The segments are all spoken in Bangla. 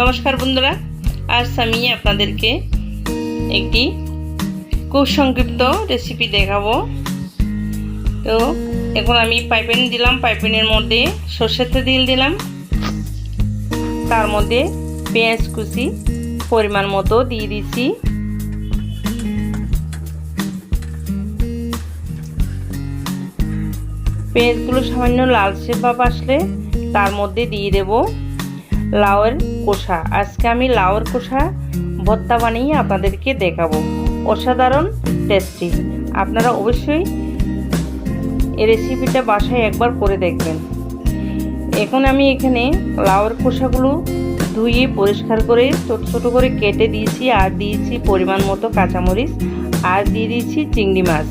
নমস্কার বন্ধুরা, আজ আমি আপনাদেরকে একটি খুব সংক্ষিপ্ত রেসিপি দেখাবো। তো এখন আমি পাইপেন দিলাম, পাইপেনের মধ্যে সর্ষের তেল দিলাম। তার মধ্যে পেঁয়াজ কুচি পরিমাণ মতো দিয়ে দিচ্ছি। পেঁয়াজগুলো সামান্য লালচে ভাব আসলে তার মধ্যে দিয়ে দেব। লাউয়ের কোষা। আজকে আমি লাউয়ের কোষা ভর্তা বানিয়ে আপনাদেরকে দেখাবো। অসাধারণ টেস্টি আপনারা অবশ্যই এই রেসিপিটা বাসায় একবার করে দেখবেন। এখন আমি এখানে লাউয়ের খোসাগুলো ধুয়ে পরিষ্কার করে, ছোট ছোট করে কেটে দিয়েছি আর দিয়েছি পরিমাণ মতো কাঁচামরিচ আর দিয়ে দিয়েছি চিংড়ি মাছ।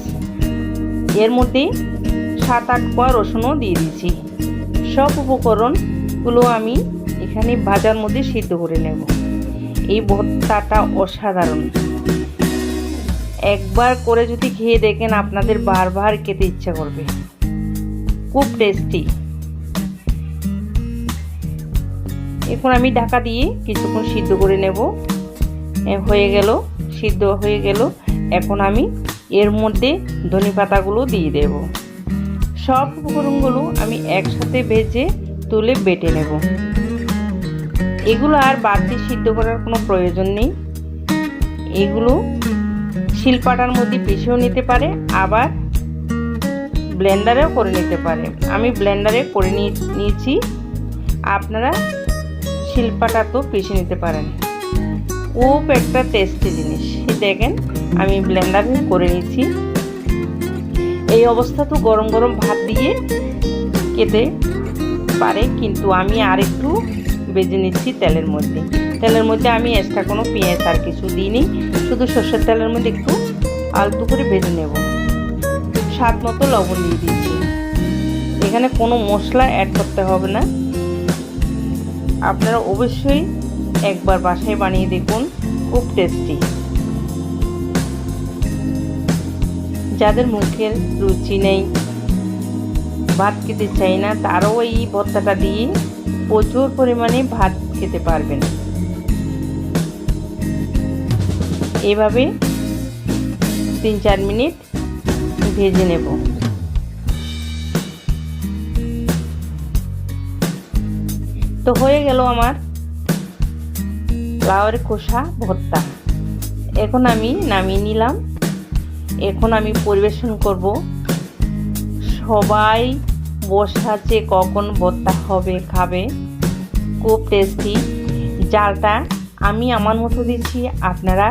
এর মধ্যে সাত আট কোয়া রসুনও দিয়ে দিয়েছি। সব উপকরণগুলো আমি এখানে ভাজার মধ্যে সিদ্ধ করে নেব। এই ভর্তাটা অসাধারণ। একবার করে যদি খেয়ে দেখেন, আপনাদের বারবার খেতে ইচ্ছা করবে। খুব টেস্টি এখন আমি ঢাকা দিয়ে কিছুক্ষণ সিদ্ধ করে নেব। হয়ে গেল, সিদ্ধ হয়ে গেল। এখন আমি এর মধ্যে ধনে পাতাগুলো দিয়ে দেব। সব উপকরণগুলো আমি একসাথে ভেজে তুলে বেটে নেব। এগুলো আর বাড়তি সিদ্ধ করার কোনো প্রয়োজন নেই। এগুলো শিলপাটার মধ্যে পিষেও নিতে পারে, আবার ব্লেন্ডারেও করে নিতে পারে। আমি ব্লেন্ডারে করে নিয়েছি। আপনারা শিলপাটাতেও পিষে নিতে পারেন। খুব একটা টেস্টি জিনিস। দেখেন, আমি ব্লেন্ডারে করে নিয়েছি। এই অবস্থা তো গরম গরম ভাত দিয়ে খেতে পারে, কিন্তু আমি আর বেজে নিচ্ছি তেলের মধ্যে। তেলের মধ্যে আমি এক্সট্রা কোনো পেঁয়াজ আর কিছু দিইনি, শুধু সর্ষের তেলের মধ্যে একটু আলতু করে ভেজে নেব। স্বাদ মতো লবণ দিয়ে দিচ্ছি এখানে কোনো মশলা অ্যাড করতে হবে না। আপনারা অবশ্যই একবার বাসায় বানিয়ে দেখুন, খুব টেস্টি যাদের মুখের রুচি নেই, ভাত খেতে চাই না, তারাও এই ভর্তাটা দিয়ে প্রচুর পরিমাণে ভাত খেতে পারবেন। এভাবে তিন চার মিনিট ভেজে নেব। তো হয়ে গেল আমার লাউয়ের খোসা ভর্তা। এখন আমি নামিয়ে নিলাম। এখন আমি পরিবেশন করব সবাই বসে আছে কখন ভর্তা হবে, খাবে, খুব টেস্টি জালটা আমি আমার মতো দিচ্ছি, আপনারা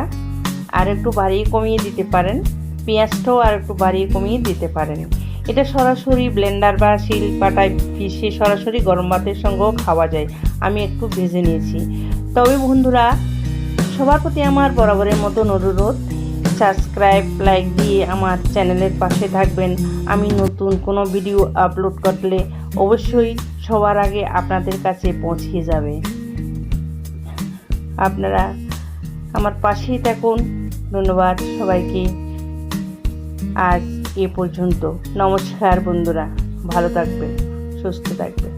আর একটু বাড়িয়ে কমিয়ে দিতে পারেন, পেঁয়াজটাও আর একটু বাড়িয়ে কমিয়ে দিতে পারেন। এটা সরাসরি ব্লেন্ডার বা শিল পাটায় পিষে সরাসরি গরম ভাতের সঙ্গেও খাওয়া যায়। আমি একটু ভেজে নিয়েছি। তবে বন্ধুরা, সবার প্রতি আমার বরাবরের মতন অনুরোধ সাবস্ক্রাইব লাইক দিয়ে আমার চ্যানেলের পাশে থাকবেন। আমি নতুন কোনো ভিডিও আপলোড করলে অবশ্যই সবার আগে আপনাদের কাছে পৌঁছে যাবে। আপনারা আমার পাশেই থাকুন। ধন্যবাদ সবাইকে। আজ এ পর্যন্ত। নমস্কার বন্ধুরা। ভালো থাকবেন, সুস্থ থাকবেন।